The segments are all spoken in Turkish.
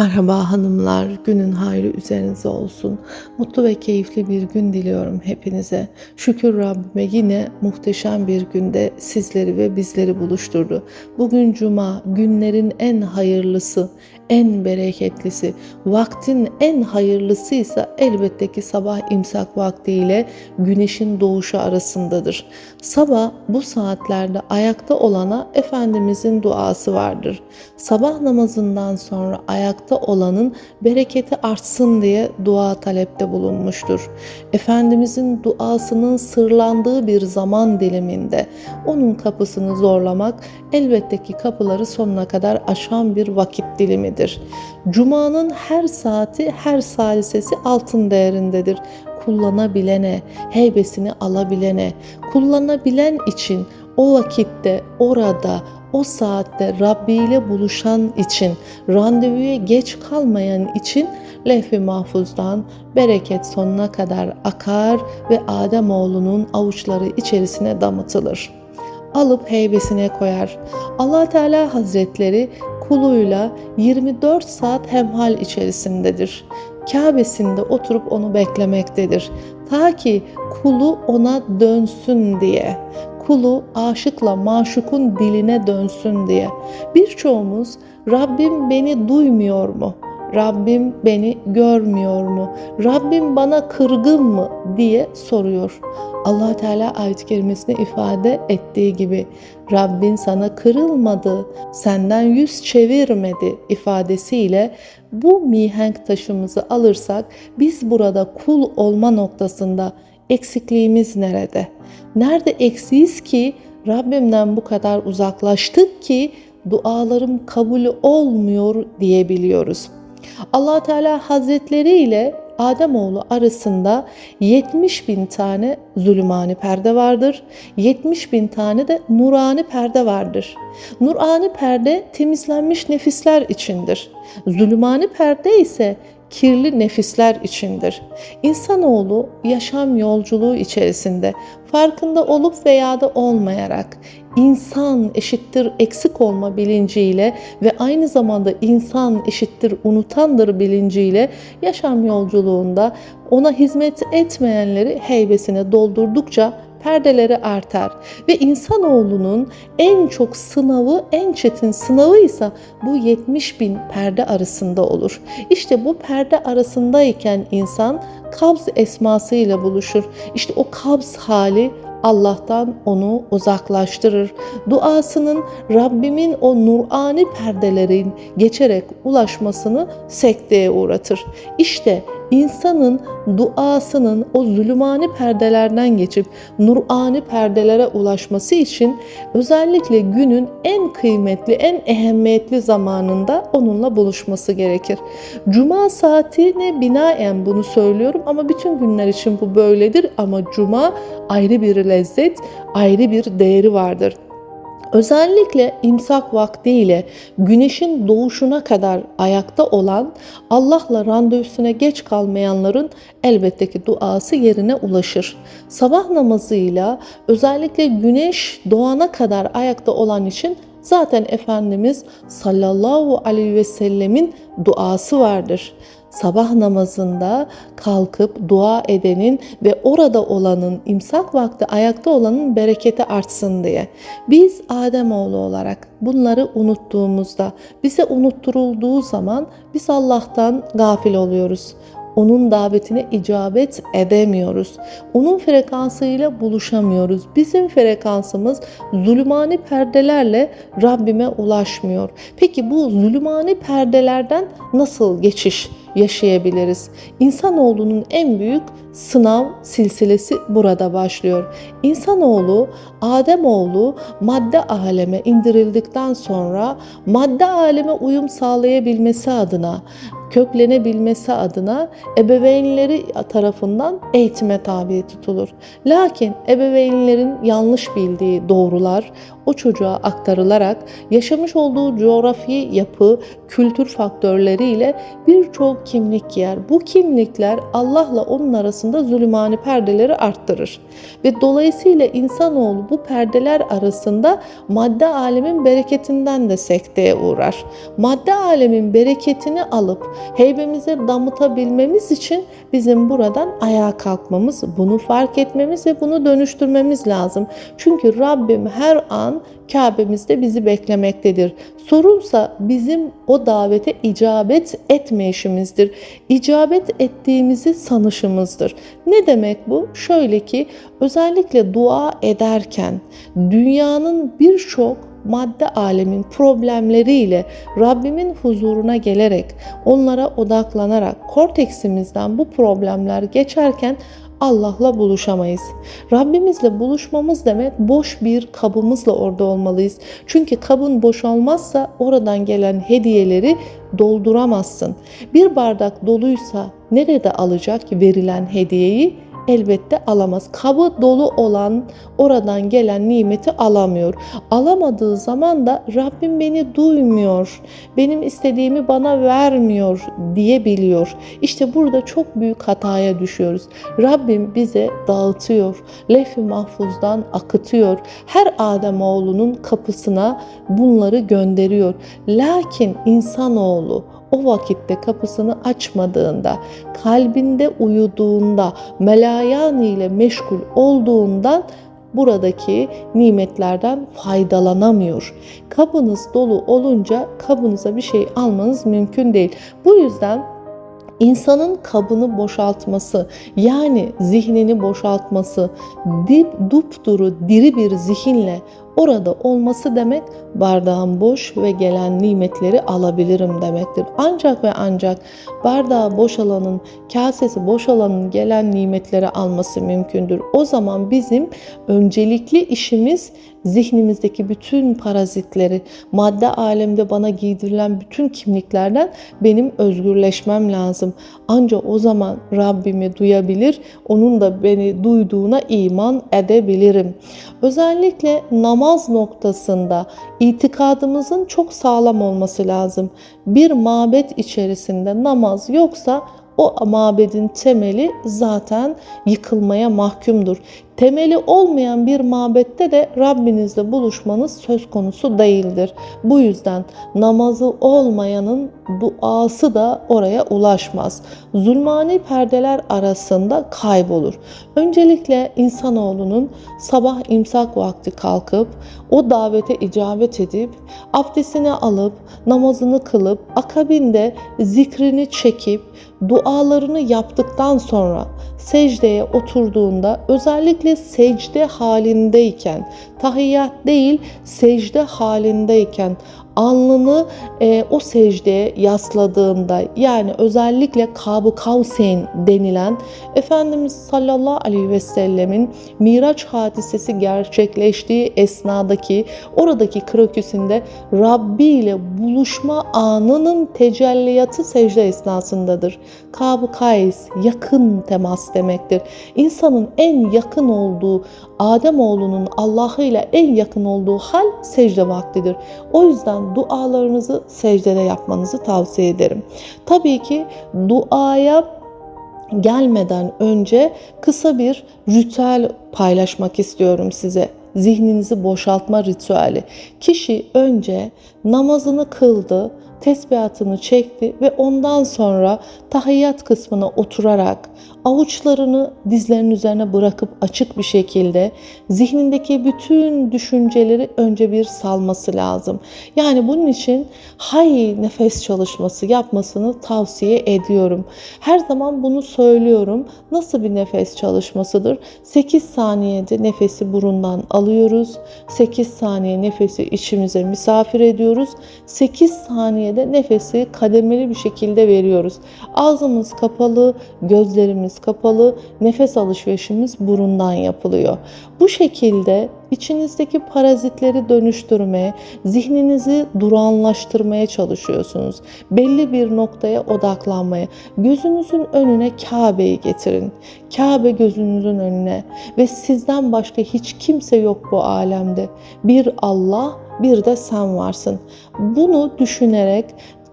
Merhaba hanımlar, günün hayrı üzerinize olsun. Mutlu ve keyifli bir gün diliyorum hepinize. Şükür Rabbime yine muhteşem bir günde sizleri ve bizleri buluşturdu. Bugün cuma, günlerin en hayırlısı, en bereketlisi, vaktin en hayırlısı ise elbette ki sabah imsak vaktiyle güneşin doğuşu arasındadır. Sabah bu saatlerde ayakta olana Efendimizin duası vardır. Sabah namazından sonra ayakta olanın bereketi artsın diye dua talepte bulunmuştur. Efendimizin duasının sırlandığı bir zaman diliminde onun kapısını zorlamak elbette ki kapıları sonuna kadar aşan bir vakit dilimidir. Cuma'nın her saati, her salisesi altın değerindedir kullanabilene, heybesini alabilene, kullanabilen için o vakitte, orada, o saatte Rabbi ile buluşan için, randevuya geç kalmayan için lehvi mahfuzdan bereket sonuna kadar akar ve Ademoğlunun avuçları içerisine damıtılır. Alıp heybesine koyar. allah Teala Hazretleri kuluyla 24 saat hemhal içerisindedir. Kabe'sinde oturup onu beklemektedir. Ta ki kulu ona dönsün diye. Kulu aşıkla maşukun diline dönsün diye. Birçoğumuz Rabbim beni duymuyor mu? Rabbim beni görmüyor mu? Rabbim bana kırgın mı diye soruyor. Allah Teala ayet-i kerimesine ifade ettiği gibi Rabbin sana kırılmadı, senden yüz çevirmedi ifadesiyle bu mihenk taşımızı alırsak biz burada kul olma noktasında eksikliğimiz nerede? Nerede eksiyiz ki Rabbimden bu kadar uzaklaştık ki dualarım kabul olmuyor diyebiliyoruz. Allah Teala Hazretleri ile Ademoğlu arasında 70 bin tane zulümani perde vardır. 70 bin tane de nurani perde vardır. Nurani perde temizlenmiş nefisler içindir. Zulümani perde ise kirli nefisler içindir. İnsanoğlu yaşam yolculuğu içerisinde farkında olup veya da olmayarak insan eşittir eksik olma bilinciyle ve aynı zamanda insan eşittir unutandır bilinciyle yaşam yolculuğunda ona hizmet etmeyenleri heybesine doldurdukça perdeleri artar ve insanoğlunun en çok sınavı, en çetin sınavı ise bu 70 bin perde arasında olur. İşte bu perde arasındayken insan kabz esmasıyla buluşur. İşte o kabz hali Allah'tan onu uzaklaştırır. Duasının Rabbimin o nurani perdelerin geçerek ulaşmasını sekteye uğratır. İşte insanın duasının o zulümani perdelerden geçip nurani perdelere ulaşması için özellikle günün en kıymetli, en ehemmiyetli zamanında onunla buluşması gerekir. Cuma saatine binaen bunu söylüyorum ama bütün günler için bu böyledir ama cuma ayrı bir lezzet, ayrı bir değeri vardır. Özellikle imsak vaktiyle güneşin doğuşuna kadar ayakta olan Allah'la randevusuna geç kalmayanların elbette ki duası yerine ulaşır. Sabah namazıyla özellikle güneş doğana kadar ayakta olan için zaten Efendimiz sallallahu aleyhi ve sellemin duası vardır sabah namazında kalkıp dua edenin ve orada olanın imsak vakti ayakta olanın bereketi artsın diye. Biz Ademoğlu olarak bunları unuttuğumuzda bize unutturulduğu zaman biz Allah'tan gafil oluyoruz onun davetine icabet edemiyoruz. Onun frekansıyla buluşamıyoruz. Bizim frekansımız zulümani perdelerle Rabbime ulaşmıyor. Peki bu zulümani perdelerden nasıl geçiş yaşayabiliriz? İnsanoğlunun en büyük sınav silsilesi burada başlıyor. İnsanoğlu, Ademoğlu madde aleme indirildikten sonra madde aleme uyum sağlayabilmesi adına köklenebilmesi adına ebeveynleri tarafından eğitime tabi tutulur. Lakin ebeveynlerin yanlış bildiği doğrular o çocuğa aktarılarak yaşamış olduğu coğrafi yapı, kültür faktörleriyle birçok kimlik giyer. Bu kimlikler Allah'la onun arasında zulümani perdeleri arttırır. Ve dolayısıyla insanoğlu bu perdeler arasında madde alemin bereketinden de sekteye uğrar. Madde alemin bereketini alıp heybemize damıtabilmemiz için bizim buradan ayağa kalkmamız, bunu fark etmemiz ve bunu dönüştürmemiz lazım. Çünkü Rabbim her an Kabe'mizde bizi beklemektedir. Sorunsa bizim o davete icabet etmeyişimizdir. İcabet ettiğimizi sanışımızdır. Ne demek bu? Şöyle ki özellikle dua ederken dünyanın birçok madde alemin problemleriyle Rabbimin huzuruna gelerek onlara odaklanarak korteksimizden bu problemler geçerken Allah'la buluşamayız. Rabbimizle buluşmamız demek boş bir kabımızla orada olmalıyız. Çünkü kabın boş olmazsa oradan gelen hediyeleri dolduramazsın. Bir bardak doluysa nerede alacak verilen hediyeyi? Elbette alamaz. Kabı dolu olan oradan gelen nimeti alamıyor. Alamadığı zaman da Rabbim beni duymuyor, benim istediğimi bana vermiyor diyebiliyor. İşte burada çok büyük hataya düşüyoruz. Rabbim bize dağıtıyor, lef-i mahfuzdan akıtıyor. Her Ademoğlunun kapısına bunları gönderiyor. Lakin insanoğlu o vakitte kapısını açmadığında, kalbinde uyuduğunda, melayan ile meşgul olduğundan buradaki nimetlerden faydalanamıyor. Kabınız dolu olunca kabınıza bir şey almanız mümkün değil. Bu yüzden insanın kabını boşaltması yani zihnini boşaltması dip dupduru diri bir zihinle orada olması demek bardağın boş ve gelen nimetleri alabilirim demektir. Ancak ve ancak bardağı boş olanın, kasesi boş olanın gelen nimetleri alması mümkündür. O zaman bizim öncelikli işimiz zihnimizdeki bütün parazitleri, madde alemde bana giydirilen bütün kimliklerden benim özgürleşmem lazım. Ancak o zaman Rabbimi duyabilir, onun da beni duyduğuna iman edebilirim. Özellikle namaz noktasında itikadımızın çok sağlam olması lazım. Bir mabet içerisinde namaz yoksa o mabedin temeli zaten yıkılmaya mahkumdur. Temeli olmayan bir mabette de Rabbinizle buluşmanız söz konusu değildir. Bu yüzden namazı olmayanın duası da oraya ulaşmaz. Zulmani perdeler arasında kaybolur. Öncelikle insanoğlunun sabah imsak vakti kalkıp o davete icabet edip abdestini alıp namazını kılıp akabinde zikrini çekip dualarını yaptıktan sonra secdeye oturduğunda özellikle secde halindeyken tahiyyat değil secde halindeyken alnını e, o secdeye yasladığında yani özellikle Kab-ı Kavseyn denilen Efendimiz sallallahu aleyhi ve sellemin Miraç hadisesi gerçekleştiği esnadaki oradaki kroküsünde Rabbi ile buluşma anının tecelliyatı secde esnasındadır. Kab-ı Kays yakın temas demektir. İnsanın en yakın olduğu Ademoğlunun Allah'ı ile en yakın olduğu hal secde vaktidir. O yüzden dualarınızı secdede yapmanızı tavsiye ederim. Tabii ki duaya gelmeden önce kısa bir ritüel paylaşmak istiyorum size. Zihninizi boşaltma ritüeli. Kişi önce namazını kıldı, tesbihatını çekti ve ondan sonra tahiyyat kısmına oturarak avuçlarını dizlerinin üzerine bırakıp açık bir şekilde zihnindeki bütün düşünceleri önce bir salması lazım. Yani bunun için hay nefes çalışması yapmasını tavsiye ediyorum. Her zaman bunu söylüyorum. Nasıl bir nefes çalışmasıdır? 8 saniyede nefesi burundan alıyoruz. 8 saniye nefesi içimize misafir ediyoruz. 8 saniye saniyede nefesi kademeli bir şekilde veriyoruz. Ağzımız kapalı, gözlerimiz kapalı, nefes alışverişimiz burundan yapılıyor. Bu şekilde içinizdeki parazitleri dönüştürmeye, zihninizi duranlaştırmaya çalışıyorsunuz. Belli bir noktaya odaklanmaya. Gözünüzün önüne Kabe'yi getirin. Kabe gözünüzün önüne ve sizden başka hiç kimse yok bu alemde. Bir Allah, bir de sen varsın. Bunu düşünerek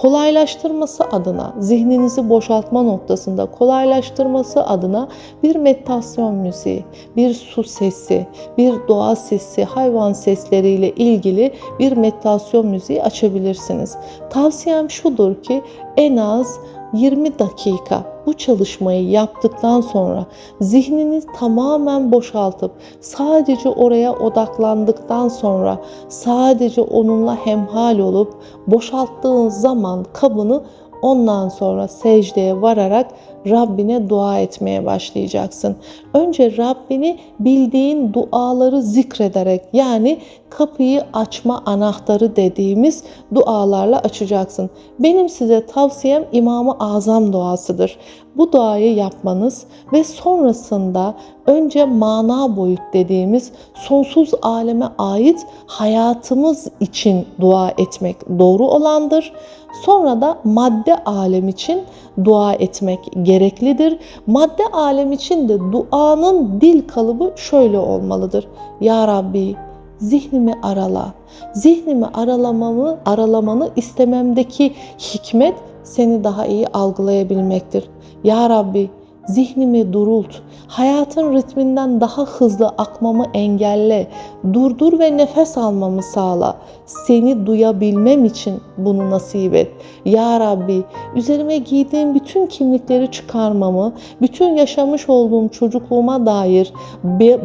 kolaylaştırması adına, zihninizi boşaltma noktasında kolaylaştırması adına bir meditasyon müziği, bir su sesi, bir doğa sesi, hayvan sesleriyle ilgili bir meditasyon müziği açabilirsiniz. Tavsiyem şudur ki en az 20 dakika bu çalışmayı yaptıktan sonra zihniniz tamamen boşaltıp sadece oraya odaklandıktan sonra sadece onunla hemhal olup boşalttığın zaman kabını ondan sonra secdeye vararak Rabbine dua etmeye başlayacaksın. Önce Rabbini bildiğin duaları zikrederek yani kapıyı açma anahtarı dediğimiz dualarla açacaksın. Benim size tavsiyem İmam-ı Azam duasıdır. Bu duayı yapmanız ve sonrasında önce mana boyut dediğimiz sonsuz aleme ait hayatımız için dua etmek doğru olandır. Sonra da madde alem için dua etmek gereklidir. Madde alem için de duanın dil kalıbı şöyle olmalıdır. Ya Rabbi zihnimi arala. Zihnimi aralamamı, aralamanı istememdeki hikmet seni daha iyi algılayabilmektir. Ya Rabbi zihnimi durult. Hayatın ritminden daha hızlı akmamı engelle. Durdur ve nefes almamı sağla. Seni duyabilmem için bunu nasip et. Ya Rabbi üzerime giydiğim bütün kimlikleri çıkarmamı, bütün yaşamış olduğum çocukluğuma dair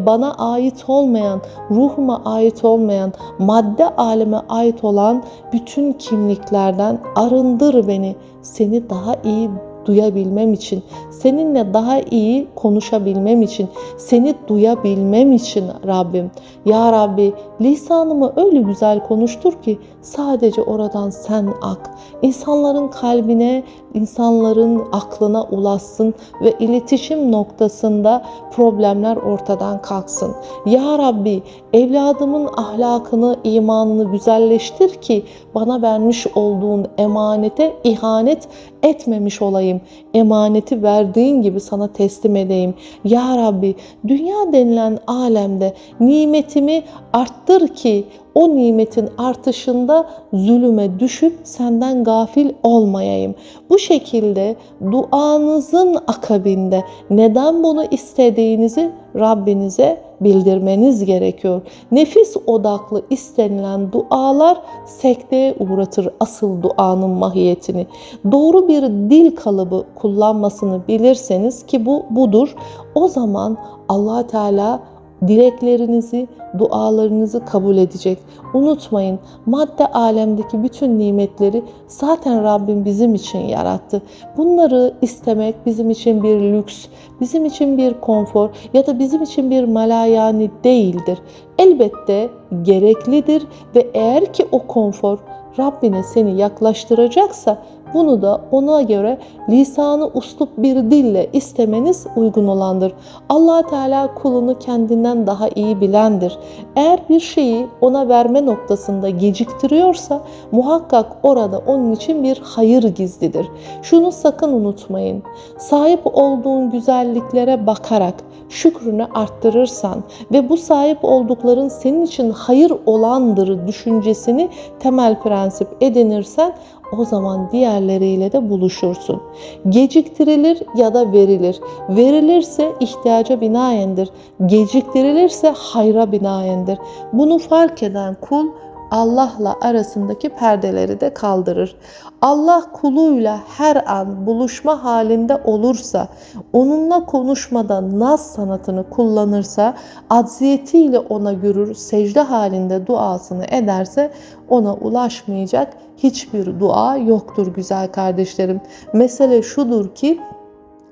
bana ait olmayan, ruhuma ait olmayan, madde aleme ait olan bütün kimliklerden arındır beni. Seni daha iyi duyabilmem için, seninle daha iyi konuşabilmem için, seni duyabilmem için Rabbim. Ya Rabbi lisanımı öyle güzel konuştur ki sadece oradan sen ak. İnsanların kalbine, insanların aklına ulaşsın ve iletişim noktasında problemler ortadan kalksın. Ya Rabbi evladımın ahlakını, imanını güzelleştir ki bana vermiş olduğun emanete ihanet etmemiş olayım. Emaneti verdiğin gibi sana teslim edeyim. Ya Rabbi dünya denilen alemde nimetimi arttır ki o nimetin artışında zulüme düşüp senden gafil olmayayım. Bu şekilde duanızın akabinde neden bunu istediğinizi Rabbinize bildirmeniz gerekiyor. Nefis odaklı istenilen dualar sekteye uğratır asıl duanın mahiyetini. Doğru bir dil kalıbı kullanmasını bilirseniz ki bu budur. O zaman Allah Teala dileklerinizi, dualarınızı kabul edecek. Unutmayın madde alemdeki bütün nimetleri zaten Rabbim bizim için yarattı. Bunları istemek bizim için bir lüks, bizim için bir konfor ya da bizim için bir malayani değildir. Elbette gereklidir ve eğer ki o konfor Rabbine seni yaklaştıracaksa bunu da ona göre lisanı uslup bir dille istemeniz uygun olandır. allah Teala kulunu kendinden daha iyi bilendir. Eğer bir şeyi ona verme noktasında geciktiriyorsa muhakkak orada onun için bir hayır gizlidir. Şunu sakın unutmayın. Sahip olduğun güzelliklere bakarak şükrünü arttırırsan ve bu sahip oldukların senin için hayır olandır düşüncesini temel prensip edinirsen o zaman diğerleriyle de buluşursun. Geciktirilir ya da verilir. Verilirse ihtiyaca binaendir. Geciktirilirse hayra binaendir. Bunu fark eden kul Allah'la arasındaki perdeleri de kaldırır. Allah kuluyla her an buluşma halinde olursa, onunla konuşmada naz sanatını kullanırsa, acziyetiyle ona görür, secde halinde duasını ederse ona ulaşmayacak hiçbir dua yoktur güzel kardeşlerim. Mesele şudur ki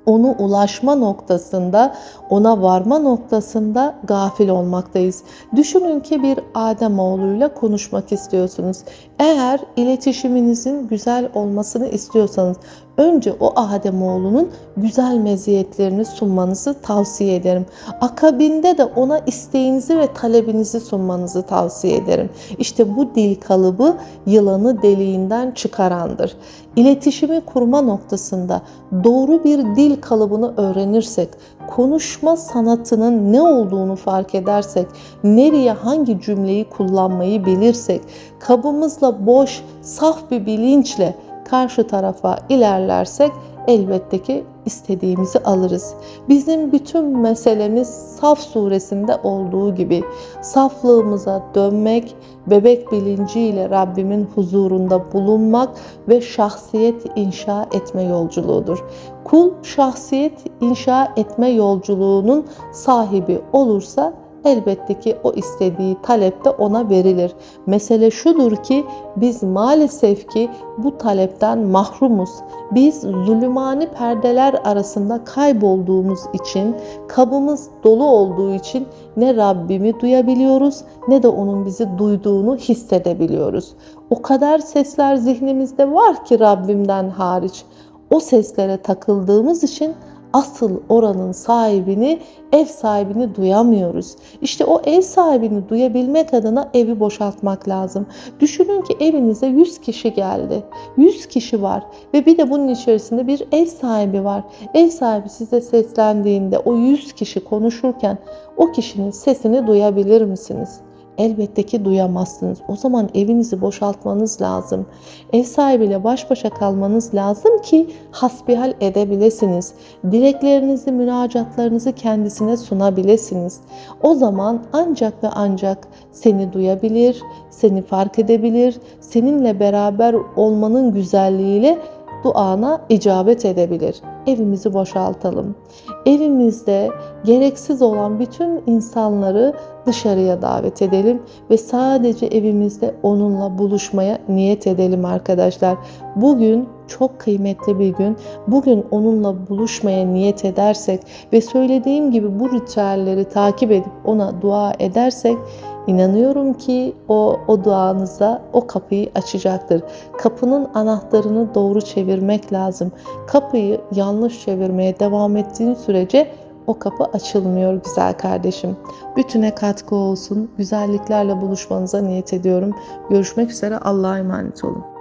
onu ulaşma noktasında, ona varma noktasında gafil olmaktayız. Düşünün ki bir Adem oğluyla konuşmak istiyorsunuz. Eğer iletişiminizin güzel olmasını istiyorsanız önce o Adem oğlunun güzel meziyetlerini sunmanızı tavsiye ederim. Akabinde de ona isteğinizi ve talebinizi sunmanızı tavsiye ederim. İşte bu dil kalıbı yılanı deliğinden çıkarandır. İletişimi kurma noktasında doğru bir dil kalıbını öğrenirsek, konuşma sanatının ne olduğunu fark edersek, nereye hangi cümleyi kullanmayı bilirsek, kabımızla boş, saf bir bilinçle karşı tarafa ilerlersek elbette ki istediğimizi alırız. Bizim bütün meselemiz Saf suresinde olduğu gibi saflığımıza dönmek, bebek bilinciyle Rabbimin huzurunda bulunmak ve şahsiyet inşa etme yolculuğudur. Kul şahsiyet inşa etme yolculuğunun sahibi olursa elbette ki o istediği talep de ona verilir. Mesele şudur ki biz maalesef ki bu talepten mahrumuz. Biz zulümani perdeler arasında kaybolduğumuz için, kabımız dolu olduğu için ne Rabbimi duyabiliyoruz ne de onun bizi duyduğunu hissedebiliyoruz. O kadar sesler zihnimizde var ki Rabbimden hariç. O seslere takıldığımız için asıl oranın sahibini, ev sahibini duyamıyoruz. İşte o ev sahibini duyabilmek adına evi boşaltmak lazım. Düşünün ki evinize 100 kişi geldi. 100 kişi var ve bir de bunun içerisinde bir ev sahibi var. Ev sahibi size seslendiğinde o 100 kişi konuşurken o kişinin sesini duyabilir misiniz? Elbette ki duyamazsınız. O zaman evinizi boşaltmanız lazım. Ev sahibiyle baş başa kalmanız lazım ki hasbihal edebilesiniz. Dileklerinizi, münacatlarınızı kendisine sunabilirsiniz. O zaman ancak ve ancak seni duyabilir, seni fark edebilir, seninle beraber olmanın güzelliğiyle duana icabet edebilir. Evimizi boşaltalım. Evimizde gereksiz olan bütün insanları dışarıya davet edelim ve sadece evimizde onunla buluşmaya niyet edelim arkadaşlar. Bugün çok kıymetli bir gün. Bugün onunla buluşmaya niyet edersek ve söylediğim gibi bu ritüelleri takip edip ona dua edersek İnanıyorum ki o, o duanıza o kapıyı açacaktır. Kapının anahtarını doğru çevirmek lazım. Kapıyı yanlış çevirmeye devam ettiğin sürece o kapı açılmıyor güzel kardeşim. Bütüne katkı olsun. Güzelliklerle buluşmanıza niyet ediyorum. Görüşmek üzere. Allah'a emanet olun.